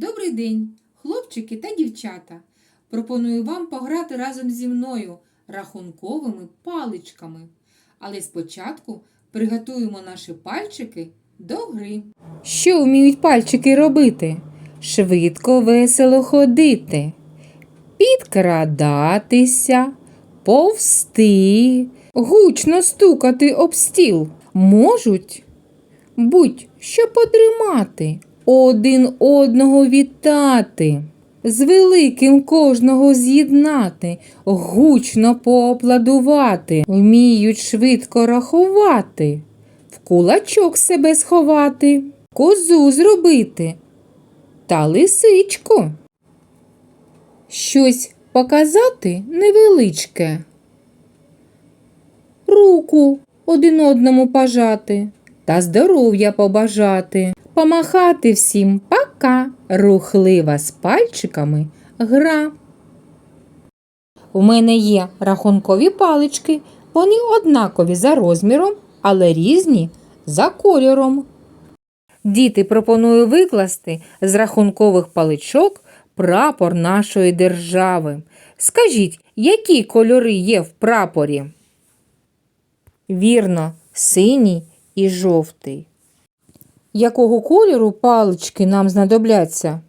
Добрий день, хлопчики та дівчата. Пропоную вам пограти разом зі мною рахунковими паличками. Але спочатку приготуємо наші пальчики до гри. Що вміють пальчики робити? Швидко, весело ходити, підкрадатися, повсти, гучно стукати об стіл. Можуть будь-що потримати, один одного вітати, з великим кожного з'єднати, гучно поопладувати, вміють швидко рахувати, в кулачок себе сховати, козу зробити та лисичку. Щось показати невеличке. Руку один одному пожати та здоров'я побажати, помахати всім пока, рухлива з пальчиками гра. У мене є рахункові палички, вони однакові за розміром, але різні за кольором. Діти пропоную викласти з рахункових паличок прапор нашої держави. Скажіть, які кольори є в прапорі? Вірно, синій і жовтий. Якого кольору палички нам знадобляться?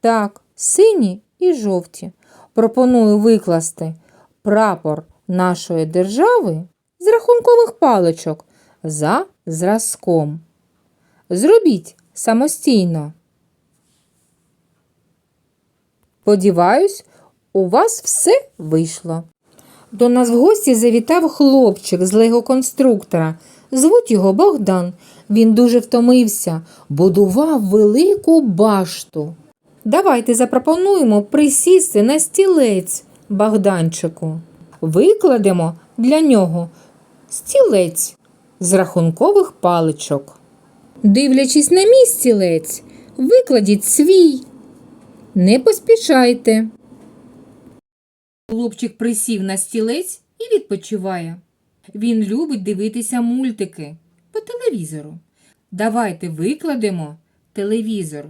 Так, сині і жовті. Пропоную викласти прапор нашої держави з рахункових паличок за зразком. Зробіть самостійно. Сподіваюсь, у вас все вийшло. До нас в гості завітав хлопчик з лего-конструктора. Звуть його Богдан. Він дуже втомився, будував велику башту. Давайте запропонуємо присісти на стілець Богданчику. Викладемо для нього стілець з рахункових паличок. Дивлячись на мій стілець, викладіть свій. Не поспішайте. Хлопчик присів на стілець і відпочиває. Він любить дивитися мультики по телевізору. Давайте викладемо телевізор.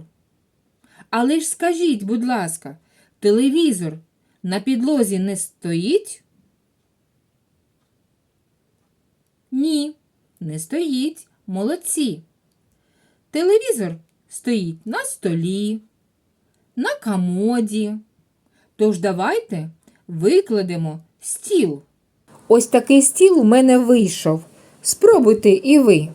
Але ж скажіть, будь ласка, телевізор на підлозі не стоїть? Ні, не стоїть. Молодці. Телевізор стоїть на столі, на комоді. Тож давайте викладемо стіл. Ось такий стіл у мене вийшов. Спробуйте і ви.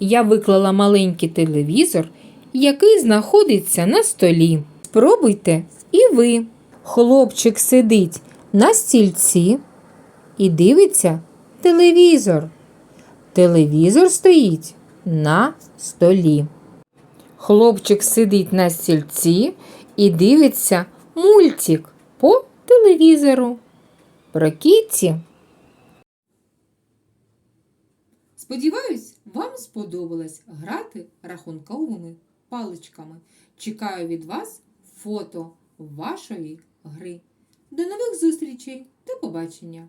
Я виклала маленький телевізор, який знаходиться на столі. Спробуйте і ви. Хлопчик сидить на стільці і дивиться телевізор. Телевізор стоїть на столі. Хлопчик сидить на стільці і дивиться мультик по телевізору. Про кітті. Сподіваюсь, вам сподобалось грати рахунковими паличками. Чекаю від вас фото вашої гри. До нових зустрічей. До побачення!